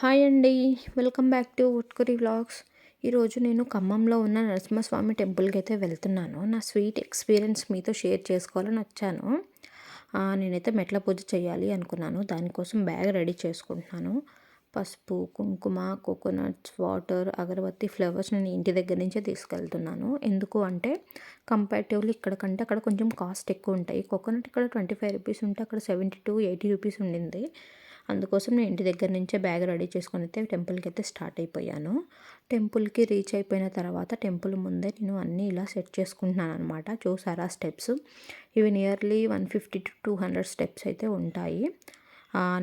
Hi అండి. Welcome back to Utkuri vlogs. ఈరోజు నేను ఖమ్మంలో ఉన్న నరసింహస్వామి టెంపుల్కి అయితే వెళ్తున్నాను. నా స్వీట్ ఎక్స్పీరియన్స్ మీతో షేర్ చేసుకోవాలని వచ్చాను. నేనైతే మెట్ల పూజ చేయాలి అనుకున్నాను. దానికోసం బ్యాగ్ రెడీ చేసుకుంటున్నాను. పసుపు కుంకుమ కోకోనట్స్ వాటర్ అగరబత్తి ఫ్లవర్స్ నేను ఇంటి దగ్గర నుంచే తీసుకెళ్తున్నాను. ఎందుకు అంటే కంపారిటివ్లీ ఇక్కడ కంటే అక్కడ కొంచెం కాస్ట్ ఎక్కువ ఉంటాయి. కోకోనట్ ఇక్కడ ట్వంటీ ఫైవ్ రూపీస్ ఉంటే అక్కడ సెవెంటీ టు ఎయిటీ రూపీస్ ఉండింది. అందుకోసం నేను ఇంటి దగ్గర నుంచే బ్యాగ్ రెడీ చేసుకొని అయితే టెంపుల్కి అయితే స్టార్ట్ అయిపోయాను. టెంపుల్కి రీచ్ అయిపోయిన తర్వాత టెంపుల్ ముందే నేను అన్నీ ఇలా సెట్ చేసుకుంటున్నాను అనమాట చూసారా స్టెప్స్? ఇవి nearly one fifty to two hundred steps అయితే ఉంటాయి.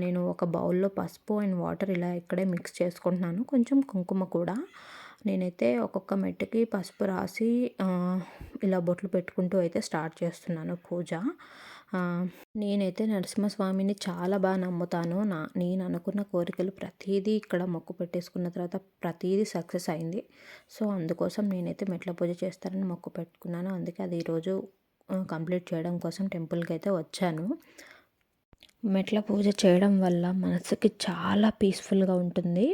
నేను ఒక బౌల్లో పసుపు అండ్ వాటర్ ఇలా ఇక్కడే మిక్స్ చేసుకుంటున్నాను. కొంచెం కుంకుమ కూడా. నేనైతే ఒక్కొక్క మెట్టుకి పసుపు రాసి ఇలా బొట్లు పెట్టుకుంటూ అయితే స్టార్ట్ చేస్తున్నాను పూజ. నేనైతే నరసింహస్వామిని చాలా బాగా నమ్ముతాను. నా నేను అనుకున్న కోరికలు ప్రతిదీ ఇక్కడ మొక్కు పెట్టేసుకున్న తర్వాత ప్రతిదీ సక్సెస్ అయింది. సో అందుకోసం నేనైతే మెట్ల పూజ చేస్తానని మొక్కు పెట్టుకున్నాను. అందుకే అది ఈరోజు కంప్లీట్ చేయడం కోసం టెంపుల్కి అయితే వచ్చాను. మెట్ల పూజ చేయడం వల్ల మనసుకి చాలా పీస్ఫుల్గా ఉంటుంది.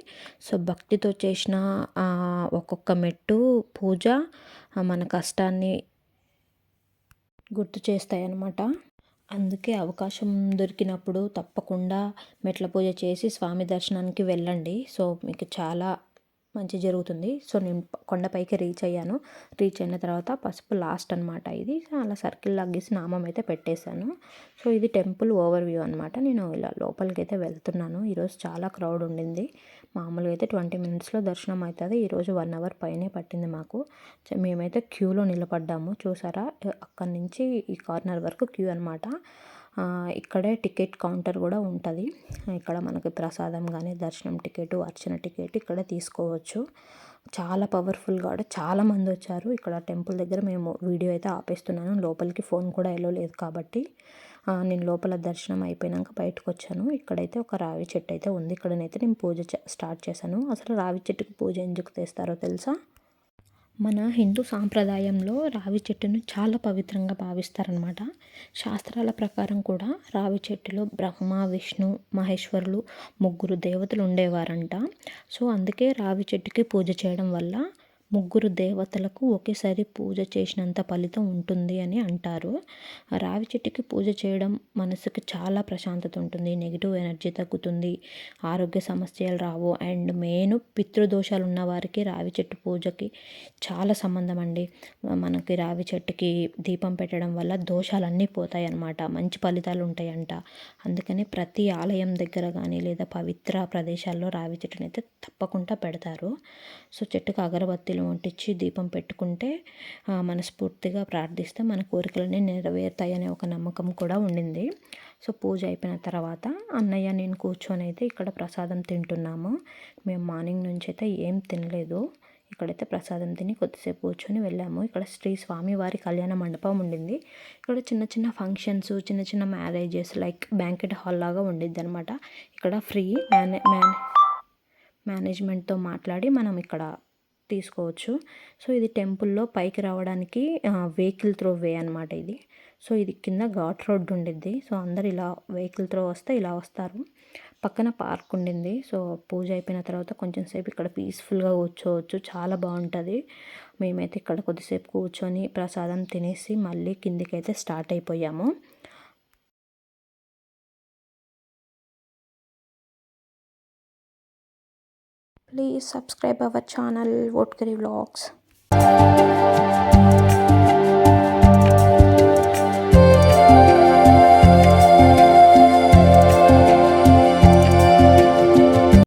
సో భక్తితో చేసిన ఒక్కొక్క మెట్టు పూజ మన కష్టాన్ని గుర్తు చేస్తాయన్నమాట. అందుకే అవకాశం దొరికినప్పుడు తప్పకుండా మెట్ల పూజ చేసి స్వామి దర్శనానికి వెళ్ళండి. సో మీకు చాలా మంచి జరుగుతుంది. సో నేను కొండపైకి రీచ్ అయ్యాను. రీచ్ అయిన తర్వాత పసుపు లాస్ట్ అనమాట ఇది. సో అలా సర్కిల్ లాగేసి నామం అయితే పెట్టేశాను. సో ఇది టెంపుల్ ఓవర్ వ్యూ అనమాట నేను ఇలా లోపలికి అయితే వెళ్తున్నాను. ఈరోజు చాలా క్రౌడ్ ఉండింది. మామూలుగా అయితే ట్వంటీ మినిట్స్లో దర్శనం అవుతుంది. ఈరోజు వన్ అవర్ పైనే పట్టింది మాకు. మేమైతే క్యూలో నిలబడ్డాము. చూసారా? అక్కడి నుంచి ఈ కార్నర్ వరకు క్యూ అనమాట ఇక్కడే టికెట్ కౌంటర్ కూడా ఉంటుంది. ఇక్కడ మనకి ప్రసాదం కానీ దర్శనం టికెట్ అర్చన టికెట్ ఇక్కడ తీసుకోవచ్చు. చాలా పవర్ఫుల్గా కూడా చాలా మంది వచ్చారు. ఇక్కడ టెంపుల్ దగ్గర మేము వీడియో అయితే ఆపేస్తున్నాను. లోపలికి ఫోన్ కూడా వెళ్ళలేదు కాబట్టి నేను లోపల దర్శనం అయిపోయాక బయటకు వచ్చాను. ఇక్కడైతే ఒక రావి చెట్టు అయితే ఉంది. ఇక్కడనైతే నేను పూజ చే- స్టార్ట్ చేశాను. అసలు రావి చెట్టుకి పూజ ఎందుకు తెస్తారో తెలుసా? మన హిందూ సాంప్రదాయంలో రావి చెట్టును చాలా పవిత్రంగా భావిస్తారనమాట శాస్త్రాల ప్రకారం కూడా రావి చెట్టులో బ్రహ్మ విష్ణు మహేశ్వరులు ముగ్గురు దేవతలు ఉండేవారంట. సో అందుకే రావి చెట్టుకి పూజ చేయడం వల్ల ముగ్గురు దేవతలకు ఒకేసారి పూజ చేసినంత ఫలితం ఉంటుంది అని అంటారు. రావి చెట్టుకి పూజ చేయడం మనసుకి చాలా ప్రశాంతత ఉంటుంది నెగిటివ్ ఎనర్జీ తగ్గుతుంది ఆరోగ్య సమస్యలు రావు అండ్ మెయిన్ పితృదోషాలు ఉన్న వారికి రావి చెట్టు పూజకి చాలా సంబంధం అండి. మనకి రావి చెట్టుకి దీపం పెట్టడం వల్ల దోషాలన్నీ పోతాయి అన్నమాట మంచి ఫలితాలు ఉంటాయంట. అందుకని ప్రతి ఆలయం దగ్గర కానీ లేదా పవిత్ర ప్రదేశాల్లో రావి చెట్టునైతే తప్పకుండా పెడతారు. సో చెట్టుకు అగరబత్తిలు ముట్టించి దీపం పెట్టుకుంటే మనస్ఫూర్తిగా ప్రార్థిస్తే మన కోరికలన్నీ నెరవేరుతాయనే ఒక నమ్మకం కూడా ఉండింది. సో పూజ అయిపోయిన తర్వాత అన్నయ్య నేను కూర్చొని అయితే ఇక్కడ ప్రసాదం తింటున్నాము. మేము మార్నింగ్ నుంచి అయితే ఏం తినలేదు. ఇక్కడైతే ప్రసాదం తిని కొద్దిసేపు కూర్చొని వెళ్ళాము. ఇక్కడ శ్రీ స్వామివారి కళ్యాణ మండపం ఉండింది. ఇక్కడ చిన్న చిన్న ఫంక్షన్స్ చిన్న చిన్న మ్యారేజెస్ లైక్ బ్యాంకెట్ హాల్ లాగా ఉండిద్ది అనమాట ఇక్కడ ఫ్రీ మేనే మేనేజ్మెంట్తో మాట్లాడి మనం ఇక్కడ తీసుకోవచ్చు. సో ఇది టెంపుల్లో పైకి రావడానికి వెహికల్ త్రో వే అనమాట ఇది. సో ఇది కింద ఘాట్ రోడ్ ఉండిద్ది. సో అందరు ఇలా వెహికల్ త్రో వస్తే ఇలా వస్తారు. పక్కన పార్క్ ఉండింది సో పూజ అయిపోయిన తర్వాత కొంచెం సేపు ఇక్కడ పీస్ఫుల్గా కూర్చోవచ్చు. చాలా బాగుంటుంది. మేమైతే ఇక్కడ కొద్దిసేపు కూర్చొని ప్రసాదం తినేసి మళ్ళీ కిందికి అయితే స్టార్ట్ అయిపోయాము. Please subscribe our channel What Vlog Vlogs.